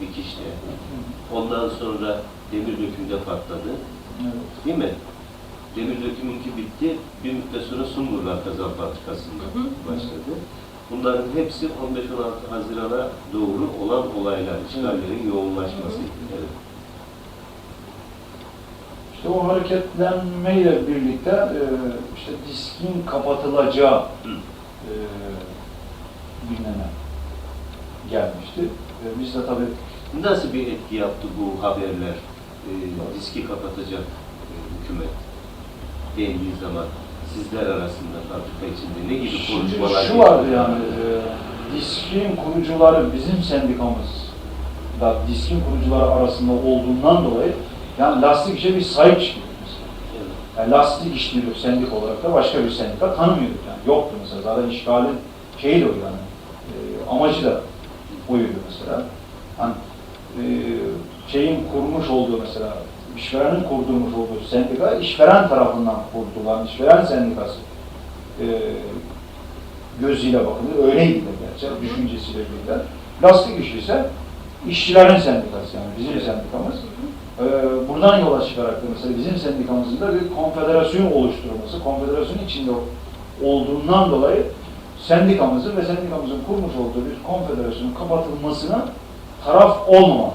dikişte. Ondan sonra demir dökümde patladı. Evet. Değil mi? Demir dökümünki bitti. Bir müddet sonra Sungurlar Kazan hı. başladı. Bunların hepsi 15-16 Haziran'a doğru olan olaylar, işgallerin yoğunlaşmasıydı. Evet. İşte o hareketlenmeyle birlikte e, işte diskin kapatılacağı e, gündeme gelmişti. E, biz de tabii Nasıl bir etki yaptı bu haberler? E, diski kapatacak e, hükümet dendiği zaman sizler arasında fabrika içinde ne gibi Şimdi konuşmalar şu vardı yani, e, diskin kurucuları bizim sendikamız da diskin kurucuları arasında olduğundan dolayı yani lastik işe bir sahip çıkıyoruz. Evet. Yani lastik işliyor sendik olarak da başka bir sendika tanımıyorduk yani. Yoktu mesela. Zaten işgalin şeyi de o yani. E, amacı da oydu mesela. Hani şeyin kurmuş olduğu mesela işverenin kurdurmuş olduğu sendika işveren tarafından kurdulan işveren sendikası e, gözüyle bakılır. Öyleydi de gerçi düşüncesiyle birlikte. Lastik işi ise işçilerin sendikası yani bizim sendikamız. Ee, buradan yola çıkarak da mesela bizim sendikamızın da bir konfederasyon oluşturulması, konfederasyon içinde olduğundan dolayı sendikamızın ve sendikamızın kurmuş olduğu bir konfederasyonun kapatılmasına taraf olmamak